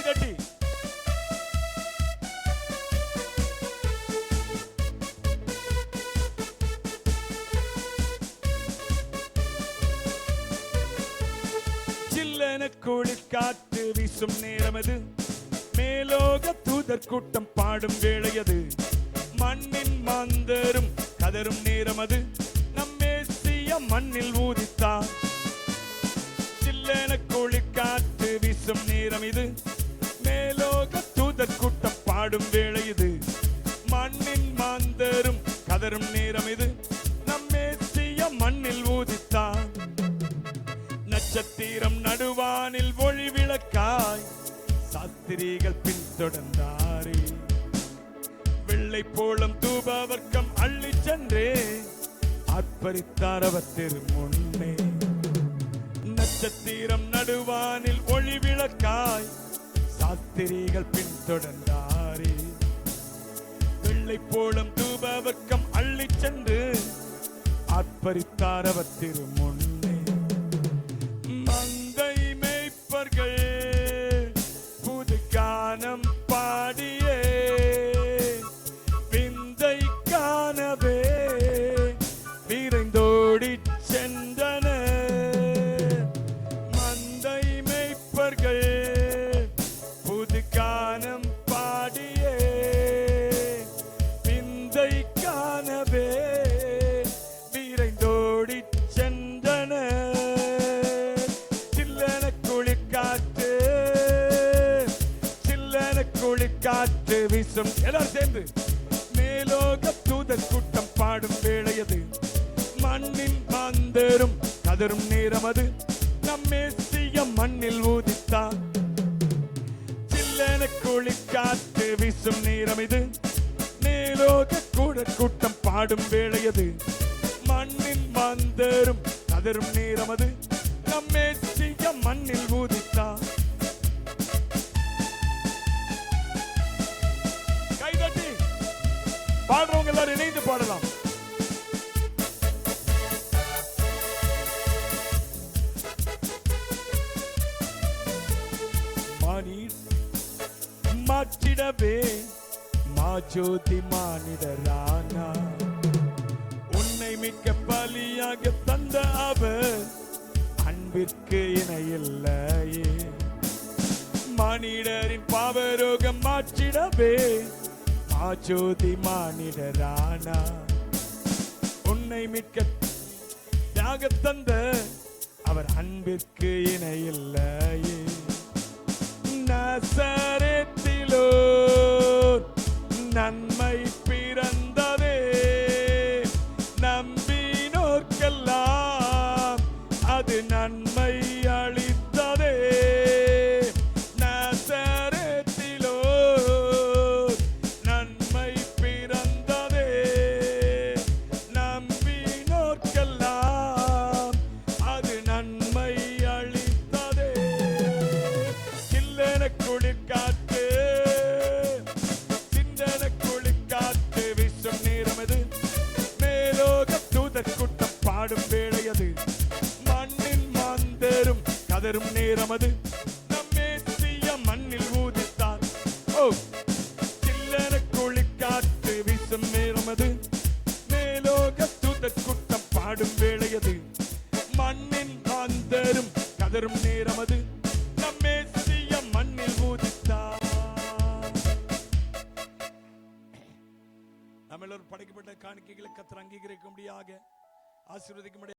கை தட்டி குளிர்காற்று வீசும் நேரமது மேலோக தூதர் கூட்டம் பாடும் வேளையது மண்ணின் மாந்தரும் கதரும் நேரமது நம்மேசிய மண்ணில் ஊதித்தார். சில்லென கூட்டம் பாடும் வேளை இது. மண்ணின் மாந்தரும் கதரும் நேரம் இது. நம்மேசிய மண்ணில் ஊதித்தான். நட்சத்திரம் நடுவானில் ஒளி விளக்காய். சாஸ்திரிகள் பின்தொடர்ந்தாரே வெள்ளை போலம் தூபவர்க்கம் அள்ளி சென்றே. ஆர்ப்பரித்தார் அவர் திருமுன்னே. நட்சத்திரம் நடுவானில் ஒளி விளக்காய். சாஸ்திரிகள் பின்தொடர்ந்தார் வெள்ளை போலம் தூபவர்க்கம் அள்ளி சென்று ஆர்ப்பரித்தார் அவர் திருமுன்னே. மந்தை மேய்ப்பர்கள் புது கானம் பாடி காற்று வீசும் எல்லாரும் சேர்ந்து மேலோக தூதர் கூட்டம் பாடும் வேளையது மண்ணின் மாந்தரும் கதரும் நேரம் அது. நம்மேசிய மண்ணில் ஊதித்தார் சில்லன குளிர் காற்று வீசும் நேரம் இது. மேலோக கூட கூட்டம் பாடும் வேளையது மண்ணின் மாந்தரும் கதரும் நேரம் அது. நம்மேசிய மண்ணில் ஊதித்தார் எல்லாரும் இணைந்து பாடலாம். மாற்றிடவே மா ஜோதி மானிடரானா உன்னை மிக்க பலியாக தந்த அவர் அன்பிற்கு இணையில்லையே. மானிடரின் பாவரோகம் மாற்றிடவே மாஜோதி மானிடரானா உன்னை மிக்க தியாக தந்த அவர் அன்பிற்கு இணையில்லையே. நசரத்திலோ நன்மை பிறந்த கதரும் நேரம் அது நம்மேசிய மண்ணில் ஊதித்தார். ஓ சில்லற குளிர் காற்று வீசும் நேரமது. மேலோக தூதர் கூட்டம் பாடும் வேளையது. மண்ணின் மாந்தரும் கதரும் நேரமது. அது நம்மேசிய மண்ணில் ஊதித்தார். நம்ம படைக்கப்பட்ட காணிக்கைகளை கத்திர அங்கீகரிக்கும்படியாக ஆசீர்வதிக்கும்படி